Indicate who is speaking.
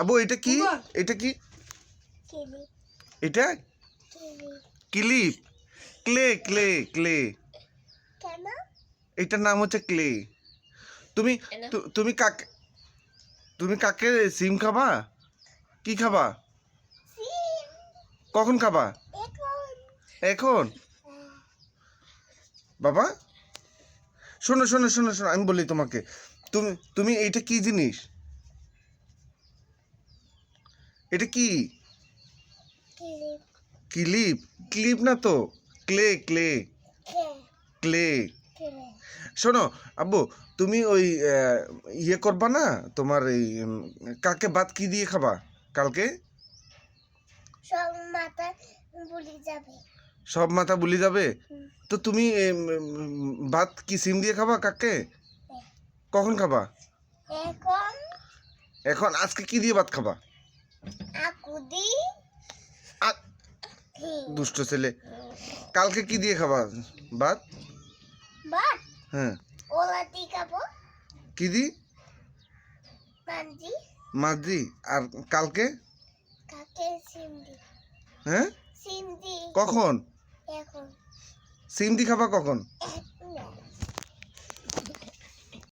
Speaker 1: আবু এটা কি? এটা কি? এটা? ক্লিপ। Clay clay clay. এটার নাম হচ্ছে ক্লে। তুমি তুমি কাকে তুমি কাকে সিম খাবা? কি খাবা? কখন খাবা?
Speaker 2: এখন।
Speaker 1: এখন? বাবা? শোনো শোনো শোনো শোনো আমি বলি তোমাকে। তুমি তুমি এইটা কি জিনিস? এটা কি? ক্লিপ। ক্লিপ? না তো? Clay clay. ক্লে। শোনো আব্বু তুমি ওই ইয়ে করবা না? তোমার এই কাকে ভাত কি দিয়ে খাবা কালকে?
Speaker 2: সব মাথা বলি যাবে।
Speaker 1: সব মাথা বুলি যাবে? তো তুমি ভাত কি সিম দিয়ে খাবা কাকে কখন খাবা?
Speaker 2: এখন
Speaker 1: এখন আজকে কি দিয়ে ভাত খাবা?
Speaker 2: আকুদি
Speaker 1: দুষ্ট ছেলে। কালকে কি দিয়ে খাবা? ভাত?
Speaker 2: বাট
Speaker 1: হ্যাঁ।
Speaker 2: ওলাতি খাব।
Speaker 1: কি দি?
Speaker 2: মানজি
Speaker 1: মাছ দি আর কালকে?
Speaker 2: সিমদি
Speaker 1: হ্যাঁ?
Speaker 2: সিমদি
Speaker 1: কখন?
Speaker 2: এখন।
Speaker 1: সিম দি খাবা কখন?